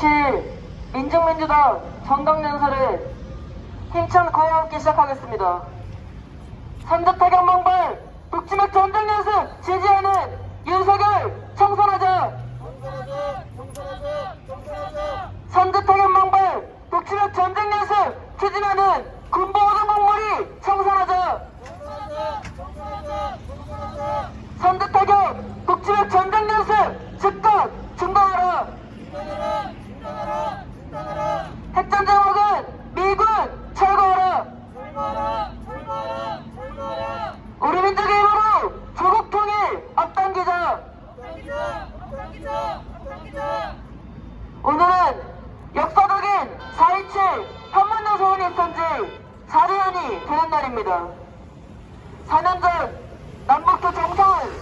27일 민중민주당 정강연설을 힘찬 거와 함께 시작하겠습니다. 선제타격 망발 북치맥 전쟁 연습 지지하는 윤석열 청산하자 선제타격 망발 북치맥 전쟁 연습 추진하는 군보호동 공무리 청산하자 선제타격 북치맥 전쟁 연습 즉각 중단하라 핵전 제목은 미군 철거하라 우리 민족의 힘으로 조국 통일 앞당기자 오늘은 역사적인 4.27 지 4년이 되는 날입니다 4년 전 남북도 정상을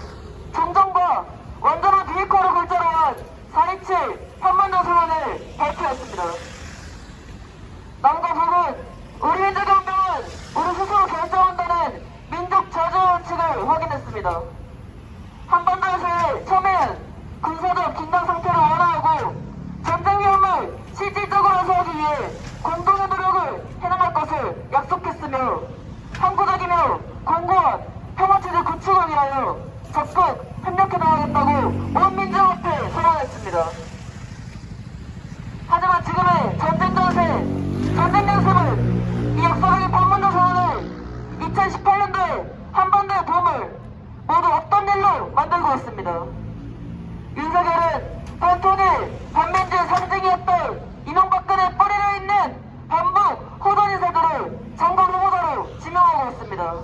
정정과 완전한 비핵화로 결정한 4.27 한반도 소원을 발표했습니다 남과 북은 우리 민족의 운명은 우리 스스로 결정한다는 민족 자주 원칙을 확인했습니다. 한반도에서의 첨예한 군사적 긴장 상태를 완화하고 전쟁 위험을 실질적으로 해소하기 위해 공동의 노력을 해나갈 것을 약속했으며 항구적이며 공고한 평화체제 위하여 적극 협력해 나가겠다고 온 민족 앞에 선언했습니다. 하지만 지금의 전쟁 전세, 전쟁 연습은 이 역사적인 반문도 선언을 2018년도에 한반도의 봄을 모두 없던 일로 만들고 있습니다. 윤석열은 반통일, 반민주 상징이었던 이명박근혜 뿌리려 있는 반북 호돈 인사들을 장관 후보자로 지명하고 있습니다.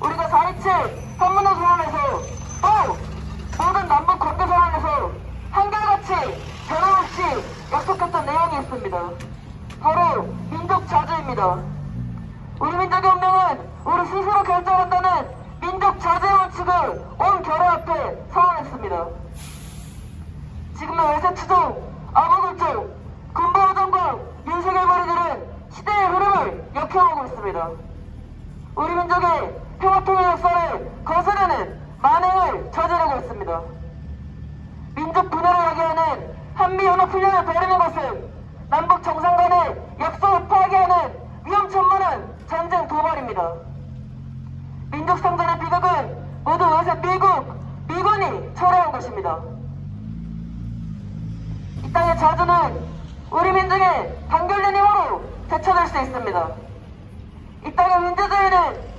우리가 4.27 한문호 선언에서 또 모든 남북 관계 선언에서 한결같이 변함없이 약속했던 내용이 있습니다. 바로 민족 자주입니다. 우리 민족의 운명은 우리 스스로 결정한다는 민족 자주의 원칙을 온 결혼 앞에 선언했습니다. 지금의 외세 추종, 군부호정과 윤석열 머리들은 시대의 역행하고 있습니다. 우리 민족의 평화통일 역사를 거스르는 만행을 저지르고 있습니다. 민족 분열을 야기하는 한미연합훈련을 벌이는 것은 남북 정상 간의 약속을 파괴하는 위험천만한 전쟁 도발입니다. 민족 상전의 비극은 모두 어제 미국, 미군이 초래한 것입니다. 이 땅의 자주는 우리 민족의 단결된 힘으로 되찾을 수 있습니다. 이 땅의 민주주의는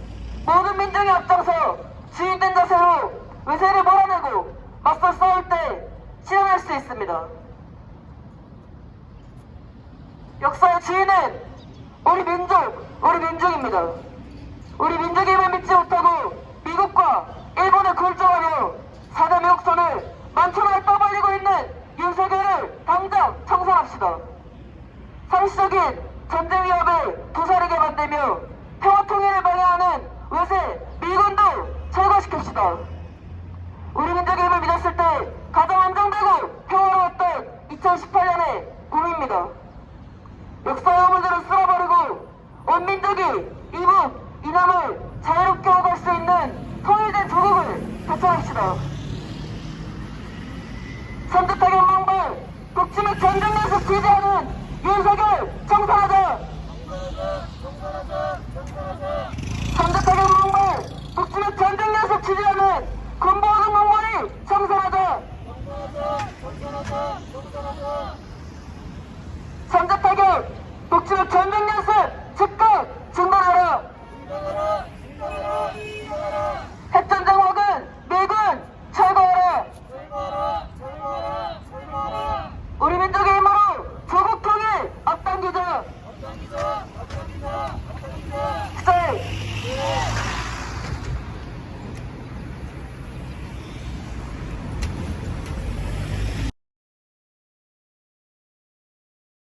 모든 민족이 앞장서 주인된 자세로 외세를 몰아내고 맞서 싸울 때 실현할 수 있습니다. 역사의 주인은 우리 민족, 우리 민족입니다. 우리 민족의 힘을 믿지 못하고 미국과 일본에 굴종하며 4대 미국선을 만천하에 떠벌리고 있는 윤석열을 당장 청산합시다. 상시적인 전쟁 위협을 도사리게 만들며 평화 통일을 방해하는 외세 미군도 철거시킵시다. 우리 민족의 힘을 믿었을 때 가장 안정되고 평화로웠던 2018년의 봄입니다. 역사의 어머니를 쓸어버리고 온 민족이 이북, 이남을 자유롭게 오갈 수 있는 통일된 조국을 되찾읍시다.